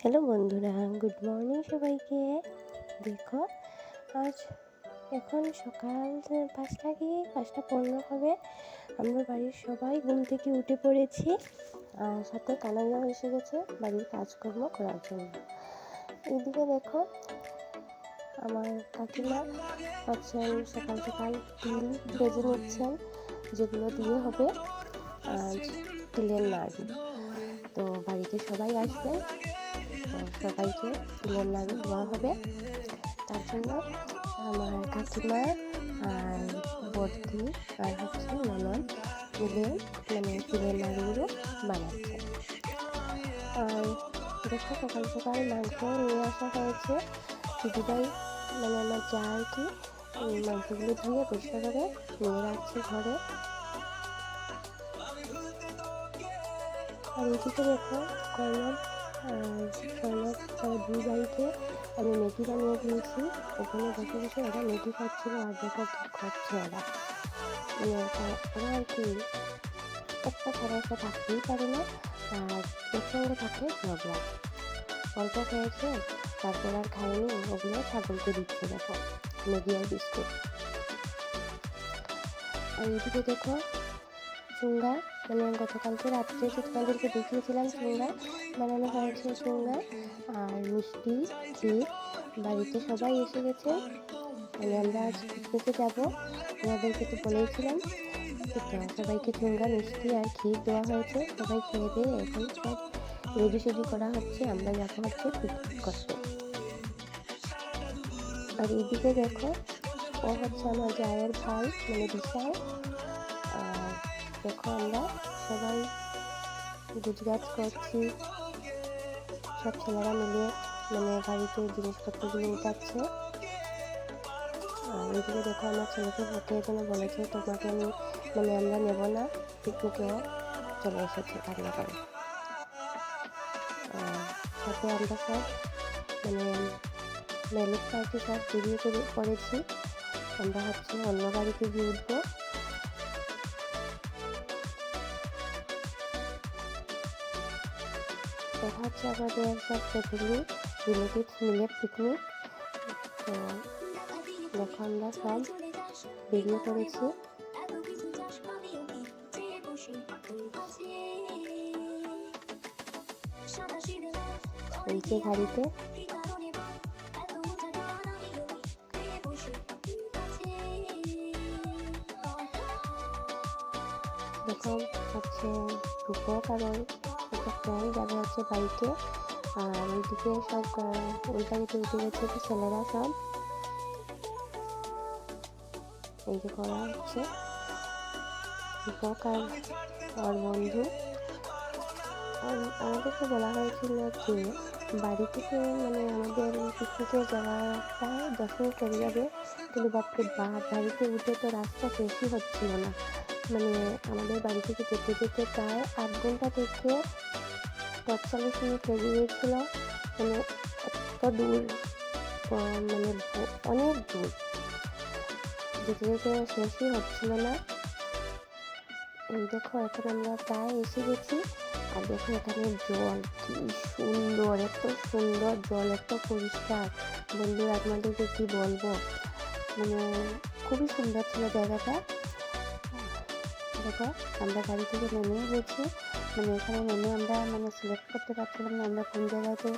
Hello বন্ধুরা, good morning সবাইকে। দেখো, আজ এখন সকাল পাঁচটা কি? পাঁচটা পনেরো হবে। আমরা বাড়ির সবাই ঘুম থেকে উঠে পড়েছি। আর সাথে কানাইয়াও এসে গেছে বাড়ির কাজকর্ম করার জন্য। এইদিকে দেখো, আমার কাকিমা হচ্ছেন সকাল সকাল তিল ভেজে নিচ্ছেন, যেগুলো দিয়ে হবে আজ তিলের নাড়ু। তো বাড়িতে সবাই আসবে। সবাইকে তিলের নাড়ু দেওয়া হবে। তার জন্য আমার কাকিমা আর বর্তি আর হচ্ছে ননদ মিলে মানে তিলের নাড়ুগুলো বানাচ্ছে। আর দেখো সকাল সকাল মাংস নিয়ে আসা হয়েছে। দিদিভাই মানে আমার যা আর কি মাংসগুলো ধুয়ে পরিষ্কার করে নিয়ে রাখছে ঘরে। আর এদিকে দেখো কর্ণব কর্ণব দুই বাড়িতে আমি মেগি বানিয়ে দিয়েছি। ওখানে বসে বসে ওরা মেগি খাচ্ছিল আর দেখো খাচ্ছে ওরা। মানে ওরা- আর কি একটা ছাড়া একটা থাকতেই পারে না, আর এর সঙ্গে থাকে ঝগড়া। অল্প খেয়েছে তারপর আর খায়নি, ওগুলো ছাগলকে দিচ্ছে দেখো, ম্যাগি আর বিস্কুট। আর এদিকে দেখো চুঙ্গা মানে গতকালকে রাত্রে যে তোমাদেরকে দেখিয়েছিলাম চুঙ্গা বানানো হয়েছে চুঙ্গা আর মিষ্টি, ক্ষীর। বাড়িতে সবাই এসে গেছে। মানে আমরা আজ পিকনিকে যাব। ওনাদেরকে তো বলেইছিলাম সবাইকে চুঙ্গা মিষ্টি আর ক্ষীর দেওয়া হয়েছে। সবাই খেয়ে দিয়ে এখন সব রেডি সেডি করা হচ্ছে। আমরা যাব হচ্ছে পিকনিক করতে। আর এদিকে দেখো, ও হচ্ছে আমার জায়ের ভাই মানে বিশাল দেখো আমরা সবাই গুজরাট করছি। সব ছেলেরা মিলে মানে বাড়িতে জিনিসপত্রগুলো উঠাচ্ছে। আর এইদিকে দেখো আমার ছেলেকে ভর্তি জন্য বলেছে, তোমাকে আমি মানে আমরা নেব না পিকনিকেও চলে এসেছে রান্না করে সাথে আমরা সব মানে মেলুক পার্টি সব বেরিয়ে করেছি আমরা হচ্ছে অন্য গাড়িতে গিয়ে উঠবো। এটা হচ্ছে আমাদের সব ফ্যামিলি রিলেটিভস মিলে পিকনিক তো দেখো আমরা সব বেরিয়ে পড়েছি এই যে গাড়িতে। দেখুন হচ্ছে রূপক আর ফ্রেন্ড যাবে হচ্ছে বাইকে আর ওইদিকে সব ওই গাড়িতে উঠে গেছে ছেলেরা সব। এই যে করা হচ্ছে। আর ওর বন্ধু। আমাদেরকে বলা হয়েছিল যে বাড়ি থেকে মানে আমাদের পিকনিকে যাওয়াটা মিনিট চলে যাবে। কিন্তু বাপরে বাপ, বাড়িতে উঠে তো রাস্তা শেষই হচ্ছিল না। মানে আমাদের বাড়ি থেকে যেতে যেতে প্রায় আট ঘণ্টা থেকে পঁয়তাল্লিশ মিনিট লেগে গিয়েছিল মানে এত দূর মানে অনেক দূর। যেতে যেতে শেষই হচ্ছিল না। এই দেখো, এখন আমরা প্রায় এসে গেছি। আর দেখো, এখানে জল কি সুন্দর, এত সুন্দর জল, এত পরিষ্কার। বন্ধুরা, আপনাদেরকে কি বলব? মানে খুবই সুন্দর ছিল জায়গাটা। দেখো, আমরা গাড়ি থেকে নেমে গেছি। মানে এখানে নেমে আমরা মানে সিলেক্ট করতে পারছিলাম না আমরা কোন জায়গাতে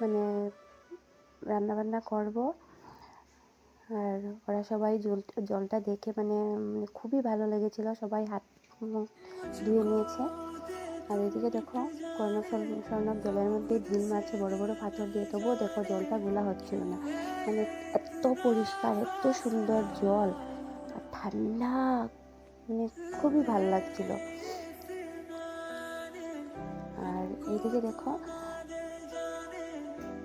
মানে রান্না বান্না করব। আর ওরা সবাই জল জলটা দেখে মানে মানে খুবই ভালো লেগেছিল। সবাই হাত ধুয়ে নিয়েছে। আর এদিকে দেখো কর্ণব স্বর্ণ- জলের মধ্যে ঢিল মারছে বড় বড় পাথর দিয়ে। তবুও দেখো, জলটা গোলা হচ্ছিল না। মানে এত পরিষ্কার, এত সুন্দর জল। আর ঠান্ডা মানে খুবই ভালো লাগছিল। আর এইদিকে দেখো,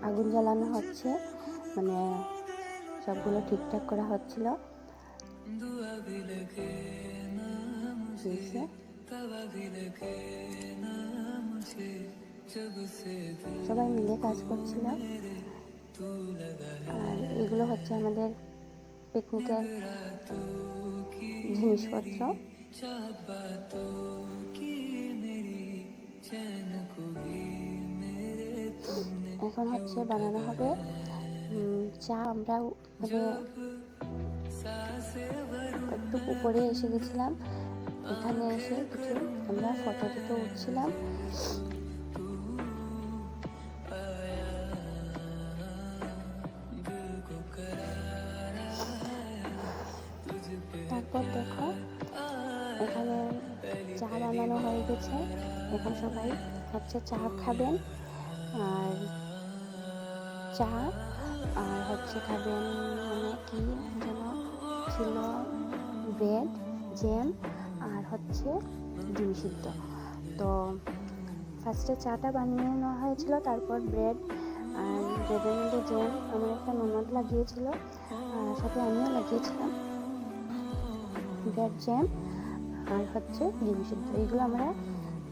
আগুন জ্বালানো হচ্ছে মানে সবগুলো ঠিকঠাক করা হচ্ছিল। সবাই মিলে কাজ করছিল। আর এগুলো হচ্ছে আমাদের পিকনিকের জিনিসপত্র। এখন হচ্ছে বানানো হবে চা। আমরা একটু উপরে এসে গেছিলাম। এখানে এসে কিছু আমরা ফটো টটো উঠছিলাম তারপর দেখো, এখানে চা বানানো হয়ে গেছে। এখন সবাই হচ্ছে চা খাবেন, আর চা, আর হচ্ছে খাবেন মানে কি যেন ছিল, ব্রেড জ্যাম আর হচ্ছে ডিম সিদ্ধ। তো ফার্স্টে চাটা বানিয়ে নেওয়া হয়েছিল, তারপর ব্রেড, আর ব্রেডের মধ্যে জ্যাম আমার একটা ননদ লাগিয়েছিল, আর সাথে আমিও লাগিয়েছিলাম। ব্রেড জ্যাম আর হচ্ছে ডিম সিদ্ধ এইগুলো আমরা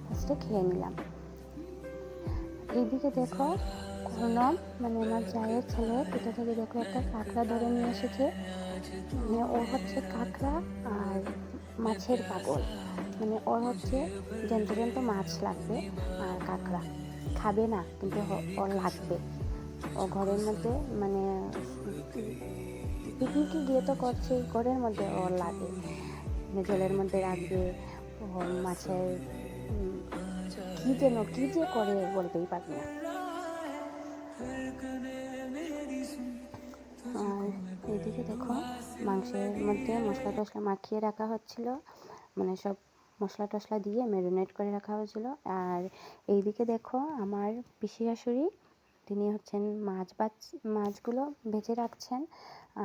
ফার্স্টে খেয়ে নিলাম এইদিকে দেখো প্রণব মানে আমার জায়ের ছেলে এটা থেকে দেখো একটা কাঁকড়া ধরে নিয়ে এসেছে মানে ও হচ্ছে কাঁকড়া আর মাছের পাগল মানে ওর হচ্ছে জ্যান্ত জ্যান্ত মাছ লাগবে আর কাঁকড়া খাবে না কিন্তু ওর লাগবে ও ঘরের মধ্যে মানে পিকনিকে গিয়ে তো করছে ঘরের মধ্যে ওর লাগে মানে জলের মধ্যে রাখবে মাছের কি যেন, কি যে করে বলতেই পারব না। আর এইদিকে দেখো, মাংসের মধ্যে মশলা টশলা মাখিয়ে রাখা হচ্ছিল। মানে সব মশলা টশলা দিয়ে ম্যারিনেট করে রাখা হয়েছিল আর এইদিকে দেখো, আমার পিসি শাশুড়ি, তিনি হচ্ছেন মাছ বাচ মাছগুলো ভেজে রাখছেন।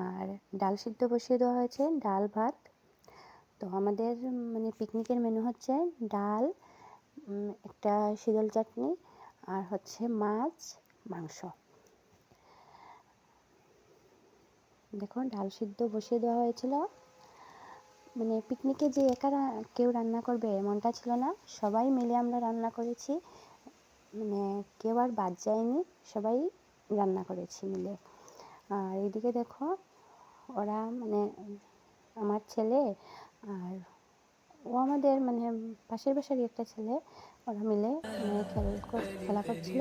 আর ডাল সিদ্ধ বসিয়ে দেওয়া হয়েছে, ডাল, ভাত তো আমাদের মানে পিকনিকের মেনু হচ্ছে ডাল একটা শীতল চাটনি আর হচ্ছে মাছ, মাংস। দেখো ডাল সিদ্ধ বসিয়ে দেওয়া হয়েছিল। মানে পিকনিকে যে একা কেউ রান্না করবে এমনটা ছিল না। সবাই মিলে আমরা রান্না করেছি। মানে কেউ আর বাদ যায়নি, সবাই রান্না করেছি মিলে। আর এইদিকে দেখো, ওরা মানে আমার ছেলে আর ও আমাদের মানে পাশের বাসারই একটা ছেলে, ওরা মিলে মানে খেল খেলা করছিল।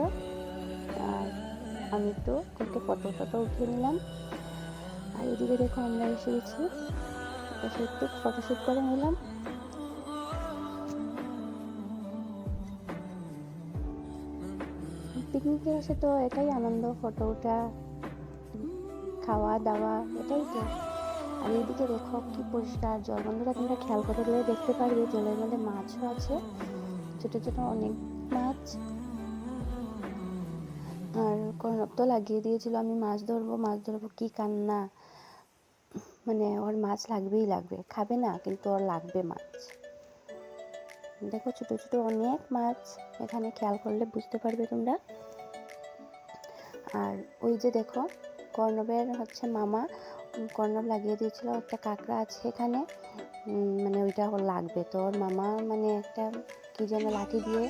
আর আমি একটু একটু ফটো ফটো উঠিয়ে নিলাম। আর এদিকে দেখো আমরা এসে গেছি। এসে একটু ফটোশ্যুট করে নিলাম। পিকনিকে এসে তো এটাই আনন্দ ফটো ওঠা খাওয়া দাওয়া এটাই তো। আর এইদিকে দেখো কি পরিষ্কার জল। বন্ধুরা, তোমরা খেয়াল করে গেলে দেখতে পারবে, জলের মধ্যে মাছও আছে, ছোট ছোট অনেক মাছ। আর কর্ণব তো লাগিয়ে দিয়েছিল, আমি মাছ ধরবো মাছ ধরবো কি কান্না। মানে ওর মাছ লাগবেই লাগবে, খাবে না, কিন্তু ওর লাগবে মাছ। দেখো ছোট ছোট অনেক মাছ, এখানে খেয়াল করলে বুঝতে পারবে তোমরা। আর ওই যে দেখো, কর্ণবের হচ্ছে মামা কর্ণব লাগিয়ে দিয়েছিল, একটা কাঁকড়া আছে এখানে। মানে ওইটা লাগবে তো। ওর মামা মানে একটা কি যেন লাঠি দিয়ে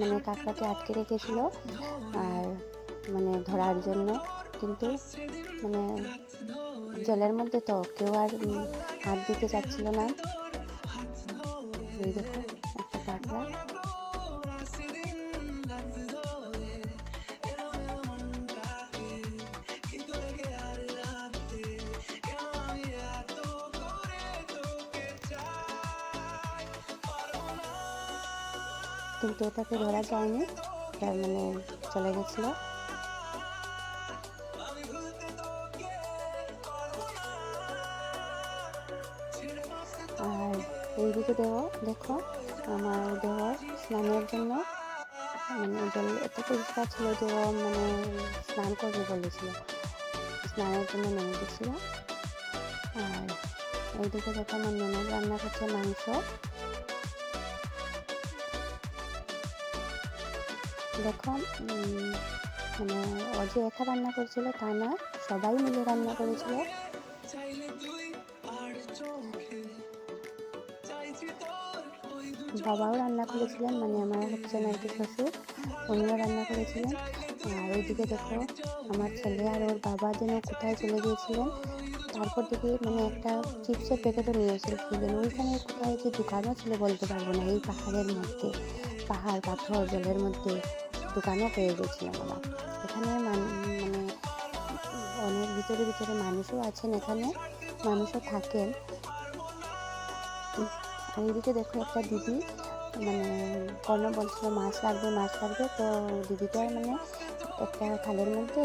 মানে কাঁকড়াকে আটকে রেখেছিল আর মানে ধরার জন্য। কিন্তু মানে জলের মধ্যে তো কেউ আর হাত দিতে চাচ্ছিল না। এই দেখো, একটা কাঁকড়া। কিন্তু ওটাকে ধরা যায়নি, তার মানে চলে গেছিল। আর এইদিকে দেহ, দেখো, আমার দেহ স্নানের জন্য মানে জল এত পরিষ্কার ছিল যে মানে স্নান করবে বলেছিল। স্নানের জন্য নেমে গেছিল। আর এইদিকে দেখো আমার ননদ রান্না করছে মাংস। দেখো মানে ও যে একা রান্না করেছিল তা না সবাই মিলে রান্না করেছিল। বাবাও রান্না করেছিলেন মানে আমার হচ্ছে নাকি শ্বশুর উনিও রান্না করেছিলেন। আর ওইদিকে দেখো আমার ছেলে আর ওর বাবা যেন কোথায় চলে গিয়েছিলেন তারপর দেখি মানে একটা চিপসের প্যাকেটও নিয়ে এসেছিলেন ওইখানে কোথায় যে দোকানও ছিল বলতে পারব না এই পাহাড়ের মধ্যে পাহাড় পাথর জলের মধ্যে। দোকানও পেয়ে গেছিলাম আমরা। এখানে মানে অনেক ভিতরে ভিতরে মানুষও আছেন এখানে, মানুষও থাকেন। আর এদিকে দেখো একটা দিদি মানে কর্ণ বলছিল মাছ লাগবে মাছ লাগবে। তো দিদিটার মানে একটা থালের মধ্যে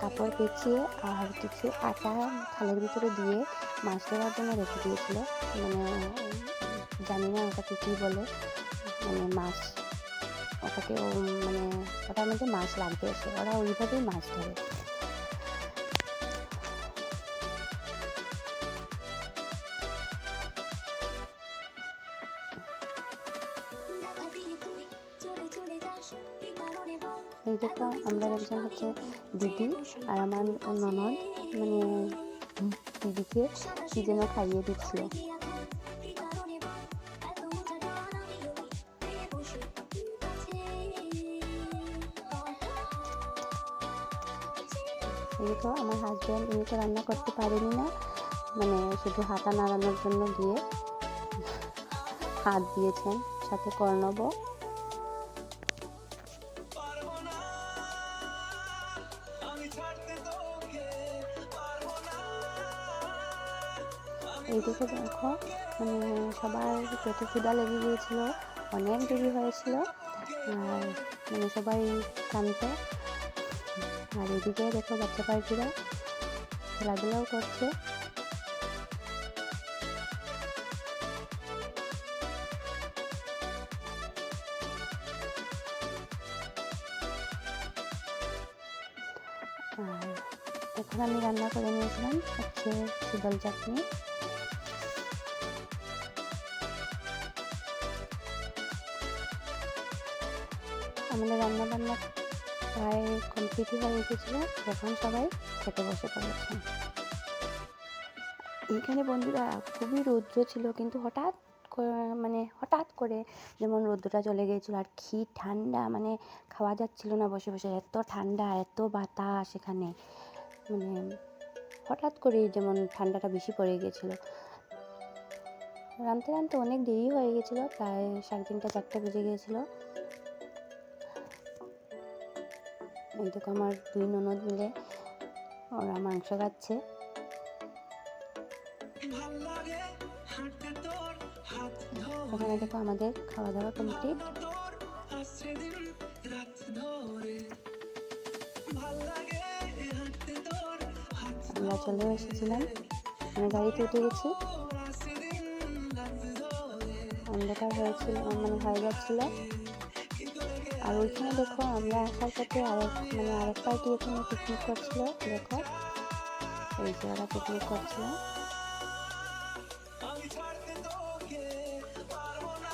কাপড় পেঁচিয়ে আর কিছু আটা থালের ভিতরে দিয়ে মাছ ধরার জন্য রেখে দিয়েছিল। মানে জানি না ওটাকে কী বলে মানে মাছ ওটাকে মানে ওটার মধ্যে মাছ লাগবে এসে। ওরা ওইভাবেই মাছ ধরে। এই দেখো আমরা একজন হচ্ছে দিদি আর আমার ননদ মানে দিদিকে কি যেন খাইয়ে দিচ্ছিল। এই তো আমার হাজব্যান্ড উনি তো রান্না করতে পারেনি না। মানে শুধু হাতা নাড়ানোর জন্য গিয়ে হাত দিয়েছেন, সাথে কর্ণব এইদিকে দেখো মানে সবার পেটে ক্ষুদা লেগে গিয়েছিল, অনেক দেরি হয়েছিল, আর মানে সবাই ক্লান্ত। আর এদিকে দেখো বাচ্চা পাখিরা খেলাধুলাও করছে। এখন আমি রান্না করে নিয়েছিলাম হচ্ছে শীতল চাটনি। আমাদের রান্না বান্না প্রায় কমপ্লিটই হয়ে গেছিল, এখন সবাই খেতে বসে পড়েছেন এইখানে বন্ধুরা খুবই রৌদ্র ছিল, কিন্তু হঠাৎ মানে হঠাৎ করে যেমন রৌদ্রটা চলে গিয়েছিল, আর কি ঠান্ডা মানে খাওয়া যাচ্ছিল না বসে বসে, এত ঠান্ডা, এত বাতাস এখানে। মানে হঠাৎ করেই যেমন ঠান্ডাটা বেশি পড়ে গিয়েছিল। রানতে রানতে অনেক দেরি হয়ে গেছিল প্রায় সাড়ে তিনটা চারটে বেজে গিয়েছিল। এই দেখো আমার দুই ননদ মিলে ওরা মাংস খাচ্ছে। ওখানে দেখো আমাদের খাওয়া দাওয়া কমপ্লিট আমরা চলে এসেছিলাম। আমি গাড়িতে উঠে গেছি। অন্ধকার হয়েছিল মানে হয়ে যাচ্ছিল আর ওইখানে দেখো আমরা আসার পথে আরেক মানে আরেক পার্টি এখানে পিকনিক করছিল, দেখো। এই যে ওরা পিকনিক করছিল।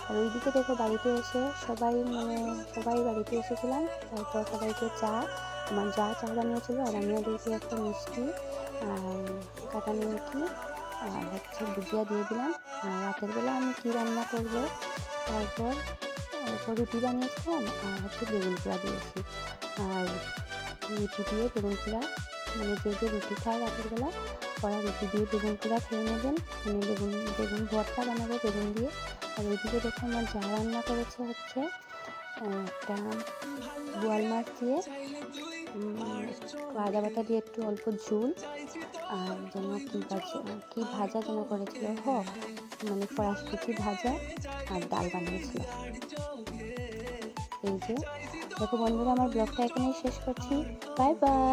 আর ওইদিকে দেখো বাড়িতে এসে সবাই মানে সবাই বাড়িতে এসেছিলাম। তারপর সবাইকে চা আমার যা চা বানিয়েছিল আর আমি ওদেরকে একটা মিষ্টি আর কাটা নিমকি আর হচ্ছে ভুজিয়া দিয়ে দিলাম। আর রাতের বেলা আমি কী রান্না করব? তারপর তারপর রুটি বানিয়েছিলাম আর হচ্ছে বেগুন পোড়া দিয়েছি। আর রুটি দিয়ে বেগুন পোড়া মানে যে যে রুটি খায় রাতের বেলা, ওরা রুটি দিয়ে বেগুন পোড়া খেয়ে নেবেন। মানে বেগুন বেগুন ভর্তা বানাবো বেগুন দিয়ে। আর ওইদিকে দেখো আমার যা রান্না করেছে হচ্ছে একটা বোয়াল মাছ দিয়ে আদা বাটা দিয়ে একটু অল্প ঝুল। আর যেন কী ভাজা কী ভাজা যেন করেছিল, হ মানে ফরাসকুচি ভাজা আর ডাল বানিয়েছিল এই যে, দেখো বন্ধুরা, আমার ব্লগটা এখানেই শেষ করছি। Bye bye.